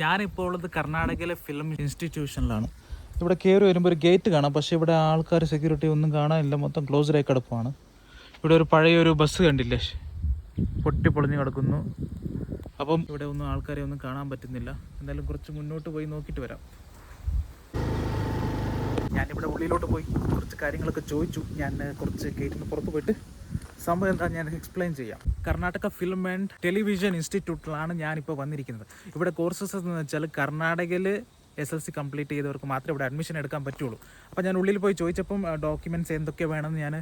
ഞാനിപ്പോൾ ഉള്ളത് കർണാടകയിലെ ഫിലിം ഇൻസ്റ്റിറ്റ്യൂഷനിലാണ് ഇവിടെ കയറി വരുമ്പോൾ ഒരു ഗേറ്റ് കാണാം. പക്ഷേ ഇവിടെ ആൾക്കാർ സെക്യൂരിറ്റി ഒന്നും കാണാനില്ല. മൊത്തം ആയി കിടപ്പാണ് ഇവിടെ ഒരു പഴയ ഒരു ബസ് കണ്ടില്ലേ? പൊട്ടി പൊളിഞ്ഞ് കിടക്കുന്നു. അപ്പം ഇവിടെ ഒന്നും ആൾക്കാരെ ഒന്നും കാണാൻ പറ്റുന്നില്ല. എന്തായാലും കുറച്ച് മുന്നോട്ട് പോയി നോക്കിയിട്ട് വരാം. ഞാനിവിടെ ഉള്ളിലോട്ട് പോയി. കുറച്ച് കാര്യങ്ങളൊക്കെ ചോദിച്ചു. ഞാൻ കുറച്ച് ഗേറ്റിന് പുറത്ത് പോയിട്ട് സംഭവം എന്താ ഞാൻ എക്സ്പ്ലെയിൻ ചെയ്യാം. കർണാടക ഫിലിം ആൻഡ് ടെലിവിഷൻ ഇൻസ്റ്റിറ്റ്യൂട്ടിലാണ് ഞാനിപ്പോൾ വന്നിരിക്കുന്നത്. ഇവിടെ കോഴ്സസ് എന്ന് വെച്ചാൽ കർണാടകയിൽ എസ് എൽ സി കംപ്ലീറ്റ് ചെയ്തവർക്ക് മാത്രമേ ഇവിടെ അഡ്മിഷൻ എടുക്കാൻ പറ്റുള്ളൂ. അപ്പോൾ ഞാൻ ഉള്ളിൽ പോയി ചോദിച്ചപ്പം ഡോക്യുമെന്റ്സ് എന്തൊക്കെ വേണമെന്ന് ഞാൻ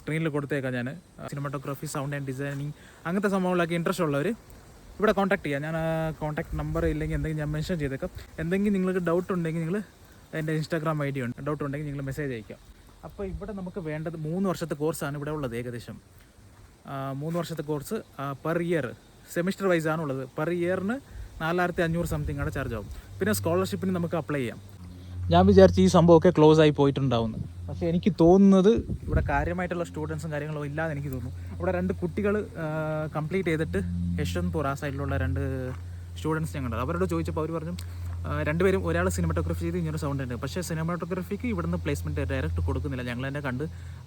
സ്ക്രീനിൽ കൊടുത്തേക്കാം ഞാൻ സിനിമാറ്റോഗ്രാഫി സൗണ്ട് ആൻഡ് ഡിസൈനിങ് അങ്ങനത്തെ സംഭവങ്ങളൊക്കെ ഇൻട്രസ്റ്റ് ഉള്ളവർ ഇവിടെ കോൺടാക്ട് ചെയ്യാം. ഞാൻ കോൺടാക്ട് നമ്പർ ഇല്ലെങ്കിൽ എന്തെങ്കിലും ഞാൻ മെൻഷൻ ചെയ്തേക്കാം. എന്തെങ്കിലും നിങ്ങൾക്ക് ഡൗട്ട് ഉണ്ടെങ്കിൽ നിങ്ങൾ എന്റെ ഇൻസ്റ്റാഗ്രാം ഐ ഡി ഉണ്ട്. ഡൗട്ട് ഉണ്ടെങ്കിൽ നിങ്ങൾ മെസ്സേജ് അയക്കാം അപ്പോൾ ഇവിടെ നമുക്ക് വേണ്ടത് മൂന്ന് വർഷത്തെ കോഴ്സാണ് ഇവിടെ ഉള്ളത് ഏകദേശം. മൂന്ന് വർഷത്തെ course per year semester wise ആണ് ഉള്ളത്. പെർ ഇയറിന് നാലായിരത്തി അഞ്ഞൂറ് സംതിങ് ആണ് ചാർജ് ആവും. പിന്നെ സ്കോളർഷിപ്പിന് നമുക്ക് അപ്ലൈ ചെയ്യാം. ഞാൻ വിചാരിച്ച് ഈ സംഭവമൊക്കെ ക്ലോസ് ആയി പോയിട്ടുണ്ടാവുന്നു. പക്ഷേ എനിക്ക് തോന്നുന്നത് ഇവിടെ കാര്യമായിട്ടുള്ള സ്റ്റുഡൻസും കാര്യങ്ങളും ഇല്ലാതെ എനിക്ക് തോന്നുന്നു. ഇവിടെ രണ്ട് കുട്ടികൾ കംപ്ലീറ്റ് ചെയ്തിട്ട് യശ്വന്ത്പൂർ ആ സൈഡിലുള്ള രണ്ട് സ്റ്റുഡൻസ് ഞങ്ങളുണ്ട്. അവരോട് ചോദിച്ചപ്പോൾ അവർ പറഞ്ഞു രണ്ടുപേരും ഒരാൾ സിനിമാറ്റോഗ്രഫി ചെയ്ത് ഇങ്ങനൊരു സൗണ്ട് ഉണ്ട്. പക്ഷേ സിനിമാറ്റോഗ്രഫിക്ക് ഇവിടുന്ന് പ്ലേസ്മെന്റ് ഡയറക്റ്റ് കൊടുക്കുന്നില്ല. ഞങ്ങൾ തന്നെ കണ്ട്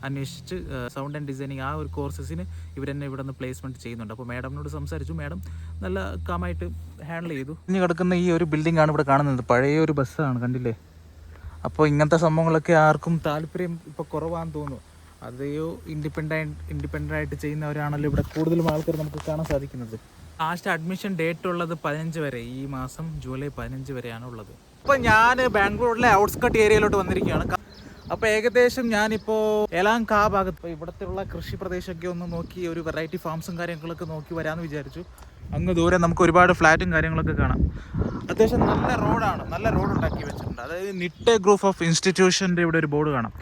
അന്വേഷിച്ച് സൗണ്ട് ആൻഡ് ഡിസൈനിങ് ആ ഒരു കോഴ്സസിന് ഇവരെന്നെ തന്നെ ഇവിടെ പ്ലേസ്മെന്റ് ചെയ്യുന്നുണ്ട്. അപ്പോൾ മാഡമിനോട് സംസാരിച്ചു. മാഡം നല്ല കാമായിട്ട് ഹാൻഡിൽ ചെയ്തു. ഇനി കിടക്കുന്ന ഈ ഒരു ബിൽഡിംഗ് ആണ് ഇവിടെ കാണുന്നത്. പഴയ ഒരു ബസ്സാണ് കണ്ടില്ലേ? അപ്പോൾ ഇങ്ങനത്തെ സംഭവങ്ങളൊക്കെ ആർക്കും താല്പര്യം ഇപ്പോൾ കുറവാണെന്ന് തോന്നുന്നു. അതെയോ ഇൻഡിപെൻഡന്റ് ഇൻഡിപെൻഡന്റ് ആയിട്ട് ചെയ്യുന്നവരാണല്ലോ ഇവിടെ കൂടുതലും ആൾക്കാർ നമുക്ക് കാണാൻ സാധിക്കുന്നത്. ലാസ്റ്റ് അഡ്മിഷൻ ഡേറ്റ് ഉള്ളത് പതിനഞ്ച് വരെ. ഈ മാസം ജൂലൈ പതിനഞ്ച് വരെയാണ് ഉള്ളത്. അപ്പോൾ ഞാൻ ബാംഗ്ലൂരിലെ ഔട്ട്സ്കട്ട് ഏരിയയിലോട്ട് വന്നിരിക്കുകയാണ്. അപ്പോൾ ഏകദേശം ഞാനിപ്പോൾ എലാങ്ക ആ ഭാഗത്ത് ഇപ്പോൾ ഇവിടുത്തെ ഉള്ള കൃഷി പ്രദേശമൊക്കെ ഒന്ന് നോക്കി ഒരു വെറൈറ്റി ഫാംസും കാര്യങ്ങളൊക്കെ നോക്കി വരാമെന്ന് വിചാരിച്ചു. അങ്ങ് ദൂരെ നമുക്ക് ഒരുപാട് ഫ്ലാറ്റും കാര്യങ്ങളൊക്കെ കാണാം. അത്യാവശ്യം നല്ല റോഡാണ് നല്ല റോഡ് ഉണ്ടാക്കി വെച്ചിട്ടുണ്ട്. അതായത് നിട്ടെ ഗ്രൂപ്പ് ഓഫ് ഇൻസ്റ്റിറ്റ്യൂഷന്റെ ഇവിടെ ഒരു ബോർഡ് കാണാം.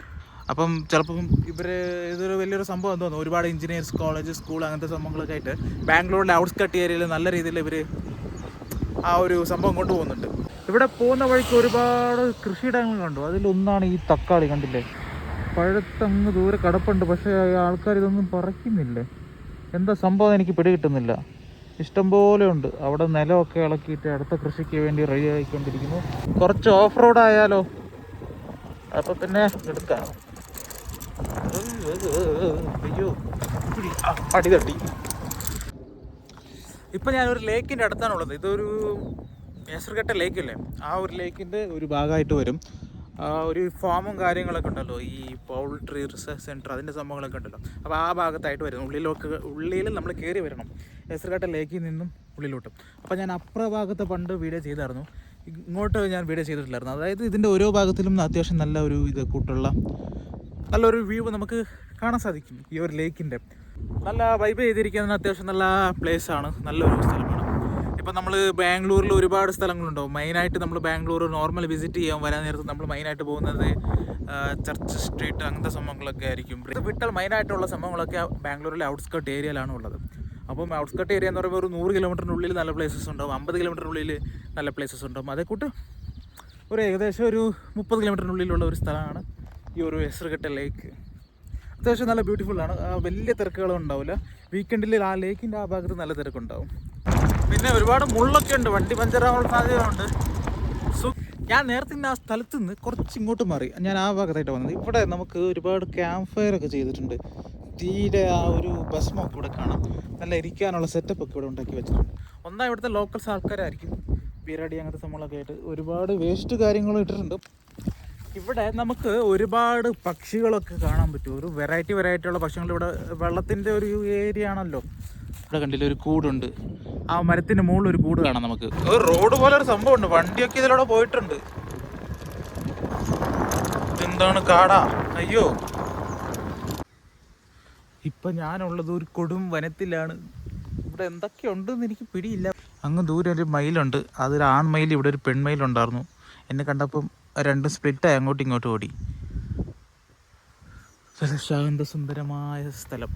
അപ്പം ചിലപ്പം ഇവർ ഇതൊരു വലിയൊരു സംഭവം എന്ന് തോന്നുന്നു. ഒരുപാട് എഞ്ചിനീയർസ് കോളേജ് സ്കൂൾ അങ്ങനത്തെ സംഭവങ്ങളൊക്കെ ആയിട്ട് ബാംഗ്ലൂരിലെ ഔട്ട്സ്കട്ട് ഏരിയയിൽ നല്ല രീതിയിൽ ഇവർ ആ ഒരു സംഭവം കൊണ്ടുപോകുന്നുണ്ട്. ഇവിടെ പോകുന്ന വഴിക്ക് ഒരുപാട് കൃഷിയിടങ്ങൾ കണ്ടു. അതിലൊന്നാണ് ഈ തക്കാളി കണ്ടില്ലേ? പഴുത്തങ്ങ് ദൂരെ കിടപ്പുണ്ട്. പക്ഷേ ആൾക്കാർ ഇതൊന്നും പറിക്കുന്നില്ലേ? എന്താ സംഭവം എനിക്ക് പിടികിട്ടുന്നില്ല. ഇഷ്ടം പോലെ ഉണ്ട്. അവിടെ നിലമൊക്കെ ഇളക്കിയിട്ട് അടുത്ത കൃഷിക്ക് വേണ്ടി റെഡി ആയിക്കൊണ്ടിരിക്കുന്നു. കുറച്ച് ഓഫ് റോഡ് ആയാലോ? അപ്പോൾ പിന്നെ എടുക്കാം. അയ്യോ അടി തട്ടി ഇപ്പം ഞാനൊരു ലേക്കിന്റെ അടുത്താണുള്ളത്. ഇതൊരു മേസർഘട്ട ലേക്കില്ലേ? ആ ഒരു ലേക്കിന്റെ ഒരു ഭാഗമായിട്ട് വരും. ഒരു ഫാമും കാര്യങ്ങളൊക്കെ ഉണ്ടല്ലോ. ഈ പൗൾട്രി റിസർച്ച് സെന്റർ അതിന്റെ സംഭവങ്ങളൊക്കെ ഉണ്ടല്ലോ. അപ്പോൾ ആ ഭാഗത്തായിട്ട് വരുന്നു ഉള്ളിലൊക്കെ ഉള്ളിൽ നമ്മൾ കയറി വരണം. മേസർഘട്ട ലേക്കിൽ നിന്നും ഉള്ളിലോട്ട്. അപ്പോൾ ഞാൻ അപ്പുറ ഭാഗത്ത് പണ്ട് വീഡിയോ ചെയ്തായിരുന്നു. ഇങ്ങോട്ട് ഞാൻ വീഡിയോ ചെയ്തിട്ടില്ലായിരുന്നു. അതായത് ഇതിന്റെ ഓരോ ഭാഗത്തിലും അത്യാവശ്യം നല്ല ഒരു ഇത് കൂട്ടുള്ള നല്ലൊരു വ്യൂ നമുക്ക് കാണാൻ സാധിക്കും ഈ ഒരു ലേക്കിന്റെ. നല്ല വൈബ് ചെയ്തിരിക്കുന്ന അത്യാവശ്യം നല്ല പ്ലേസ് ആണ് നല്ലൊരു സ്ഥലമാണ്. ഇപ്പം നമ്മൾ ബാംഗ്ലൂരിൽ ഒരുപാട് സ്ഥലങ്ങളുണ്ടാവും. മെയിനായിട്ട് നമ്മൾ ബാംഗ്ലൂർ നോർമൽ വിസിറ്റ് ചെയ്യാൻ വരാൻ നേരത്ത് നമ്മൾ മെയിനായിട്ട് പോകുന്നത് ചർച്ച് സ്ട്രീറ്റ് അങ്ങനത്തെ സംഭവങ്ങളൊക്കെ ആയിരിക്കും. വിട്ടാൽ മെയിനായിട്ടുള്ള സംഭവങ്ങളൊക്കെ ബാംഗ്ലൂരിലെ ഔട്ട്സ്കട്ട് ഏരിയയിലാണ് ഉള്ളത്. അപ്പം ഔട്ട്സ്കട്ട് ഏരിയ എന്ന് പറയുമ്പോൾ ഒരു നൂറ് കിലോമീറ്ററിനുള്ളിൽ നല്ല പ്ലേസസ് ഉണ്ടാവും അമ്പത് കിലോമീറ്ററിനുള്ളിൽ നല്ല പ്ലേസസ് ഉണ്ടാവും. അതേക്കൂട്ട് കൂട്ട് ഒരു ഏകദേശം ഒരു മുപ്പത് കിലോമീറ്ററിനുള്ളിലുള്ള ഒരു സ്ഥലമാണ്. ഈ ഒരു എസ്രഘട്ട ലേക്ക്. അത്യാവശ്യം നല്ല ബ്യൂട്ടിഫുൾ ആണ്. വലിയ തിരക്കുകളും ഉണ്ടാവില്ല വീക്കെൻഡിൽ ആ ലേക്കിന്റെ ആ ഭാഗത്ത് നല്ല തിരക്കുണ്ടാവും. പിന്നെ ഒരുപാട് മുള്ളൊക്കെ ഉണ്ട്. വണ്ടി പഞ്ചറാവാനുള്ള സാധ്യതയുണ്ട് ഞാൻ നേരത്തെ ആ സ്ഥലത്ത് നിന്ന് കുറച്ച് ഇങ്ങോട്ട് മാറി. ഞാൻ ആ ഭാഗത്തായിട്ട് വന്നത്. ഇവിടെ നമുക്ക് ഒരുപാട് ക്യാമ്പ് ഫയർ ഒക്കെ ചെയ്തിട്ടുണ്ട്. തീരെ ആ ഒരു ഭസ്മൊക്കെ ഇവിടെ കാണാം. നല്ല ഇരിക്കാനുള്ള സെറ്റപ്പ് ഒക്കെ ഇവിടെ ഉണ്ടാക്കി വെച്ചിട്ടുണ്ട്. ഒന്നാം ഇവിടുത്തെ ലോക്കൽസ് ആൾക്കാരായിരിക്കും. ബീരാടി അങ്ങനത്തെ സംഭവങ്ങളൊക്കെ ആയിട്ട് ഒരുപാട് വേസ്റ്റ് കാര്യങ്ങളും ഇട്ടിട്ടുണ്ട്. ഇവിടെ നമുക്ക് ഒരുപാട് പക്ഷികളൊക്കെ കാണാൻ പറ്റും. ഒരു വെറൈറ്റി വെറൈറ്റി ഉള്ള പക്ഷികൾ ഇവിടെ വെള്ളത്തിന്റെ ഒരു ഏരിയ ആണല്ലോ. ഇവിടെ കണ്ടില്ല ഒരു കൂടുണ്ട്. ആ മരത്തിന് മുകളിൽ ഒരു കൂട് കാണാം നമുക്ക്. ഒരു റോഡ് പോലെ ഒരു സംഭവമുണ്ട്. വണ്ടിയൊക്കെ ഇതിലൂടെ പോയിട്ടുണ്ട്. എന്താണ് കാടാ? അയ്യോ. ഇപ്പൊ ഞാനുള്ളത് ഒരു കൊടും വനത്തിലാണ്. ഇവിടെ എന്തൊക്കെ ഉണ്ടെന്ന് എനിക്ക് പിടിയില്ല. അങ്ങ് ദൂരെ ഒരു മയിലുണ്ട്. അതൊരു ആൺമയിൽ ഇവിടെ ഒരു പെൺമയിലുണ്ടായിരുന്നു എന്നെ കണ്ടപ്പം രണ്ടും സ്പ്ലിറ്റായി അങ്ങോട്ടും ഇങ്ങോട്ടും ഓടി. ശാന്ത സുന്ദരമായ സ്ഥലം.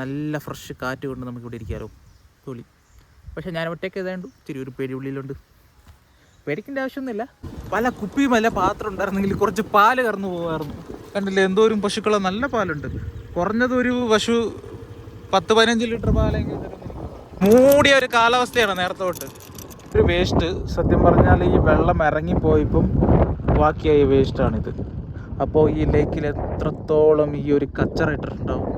നല്ല ഫ്രഷ് കാറ്റ് കൊണ്ട് നമുക്ക് ഇവിടെ ഇരിക്കാലോ. പൊളി പക്ഷെ ഞാൻ ഒറ്റയ്ക്ക് ഏതാണ്ട് ഇത്തിരി ഒരു പേടി ഉള്ളിലുണ്ട് പേടിക്കേണ്ട ആവശ്യമൊന്നുമില്ല. പല കുപ്പിയും പല പാത്രം ഉണ്ടായിരുന്നെങ്കിൽ കുറച്ച് പാൽ കറന്നു പോകാറുണ്ട് കണ്ടില്ലേ എന്തോരും പശുക്കളെ നല്ല പാലുണ്ട്. കുറഞ്ഞത് ഒരു പശു പത്ത് പതിനഞ്ച് ലിറ്റർ തരുന്നു. മൂടിയ ഒരു കാലാവസ്ഥയാണ് നേരത്തെ തൊട്ട്. ഒരു വേസ്റ്റ് സത്യം പറഞ്ഞാൽ ഈ വെള്ളം ഇറങ്ങിപ്പോയപ്പം ബാക്കിയായ വേസ്റ്റാണിത് അപ്പോൾ ഈ ലേക്കിൽ എത്രത്തോളം ഈ ഒരു കച്ചറ ഇട്ടിട്ടുണ്ടാവും?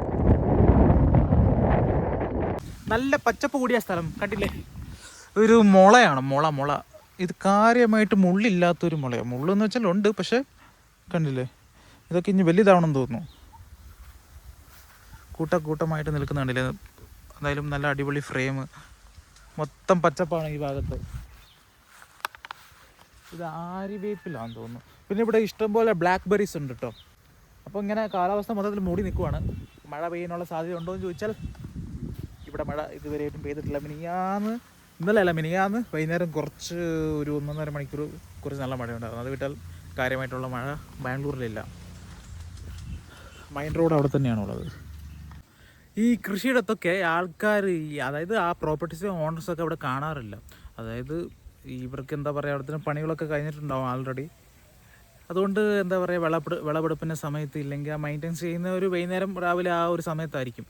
നല്ല പച്ചപ്പ് കൂടിയ സ്ഥലം കണ്ടില്ലേ? ഒരു മുളയാണ് മുള മുള. ഇത് കാര്യമായിട്ട് മുള്ളില്ലാത്തൊരു മുളയാണ് മുള്ളെന്ന് വെച്ചാൽ ഉണ്ട് പക്ഷേ കണ്ടില്ലേ? ഇതൊക്കെ ഇനി വലുതാവണമെന്ന് തോന്നുന്നു. കൂട്ട കൂട്ടമായിട്ട് നിൽക്കുന്ന കണ്ടില്ലേ എന്തായാലും നല്ല അടിപൊളി ഫ്രെയിം മൊത്തം പച്ചപ്പാണ് ഈ ഭാഗത്ത്. ഇത് ആര്യവേപ്പിലാന്ന് തോന്നുന്നു. പിന്നെ ഇവിടെ ഇഷ്ടംപോലെ ബ്ലാക്ക് ബെറീസ് ഉണ്ട് കേട്ടോ അപ്പോൾ ഇങ്ങനെ കാലാവസ്ഥ മൊത്തത്തിൽ മൂടി നിൽക്കുവാണ് മഴ പെയ്യാനുള്ള സാധ്യത ഉണ്ടോ എന്ന് ചോദിച്ചാൽ ഇവിടെ മഴ ഇതുവരെയായിട്ടും പെയ്തിട്ടില്ല. മിനിയാന്ന് ഇന്നലെ അല്ല മിനിയാന്ന് വൈകുന്നേരം കുറച്ച് ഒരു ഒന്നൊന്നര മണിക്കൂർ കുറച്ച് നല്ല മഴയുണ്ടായിരുന്നു. അത് വിട്ടാൽ കാര്യമായിട്ടുള്ള മഴ ബാംഗ്ലൂരിലില്ല. മൈൻ റോഡ് അവിടെ തന്നെയാണുള്ളത്. ഈ കൃഷിയിടത്തൊക്കെ ആൾക്കാർ ഈ അതായത് ആ പ്രോപ്പർട്ടീസ് ഓണേഴ്സൊക്കെ അവിടെ കാണാറില്ല. അതായത് ഇവർക്ക് എന്താ പറയുക അവിടുത്തെ പണികളൊക്കെ കഴിഞ്ഞിട്ടുണ്ടാവും ആൾറെഡി അതുകൊണ്ട് എന്താ പറയുക വിളപ്പെട് വിളവെടുപ്പിന്റെ സമയത്ത് ഇല്ലെങ്കിൽ ആ മെയിന്റെനൻസ് ചെയ്യുന്ന ഒരു വൈകുന്നേരം രാവിലെ ആ ഒരു സമയത്തായിരിക്കും.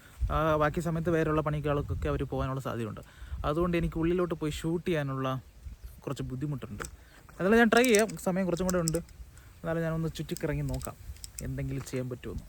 ബാക്കി സമയത്ത് വേറെയുള്ള പണികൾക്കൊക്കെ അവർ പോകാനുള്ള സാധ്യതയുണ്ട്. അതുകൊണ്ട് എനിക്ക് ഉള്ളിലോട്ട് പോയി ഷൂട്ട് ചെയ്യാനുള്ള കുറച്ച് ബുദ്ധിമുട്ടുണ്ട്. അതെല്ലാം ഞാൻ ട്രൈ ചെയ്യാം. സമയം കുറച്ചും കൂടെ ഉണ്ട്. എന്നാലും ഞാനൊന്ന് ചുറ്റിക്കിറങ്ങി നോക്കാം. എന്തെങ്കിലും ചെയ്യാൻ പറ്റുമെന്ന്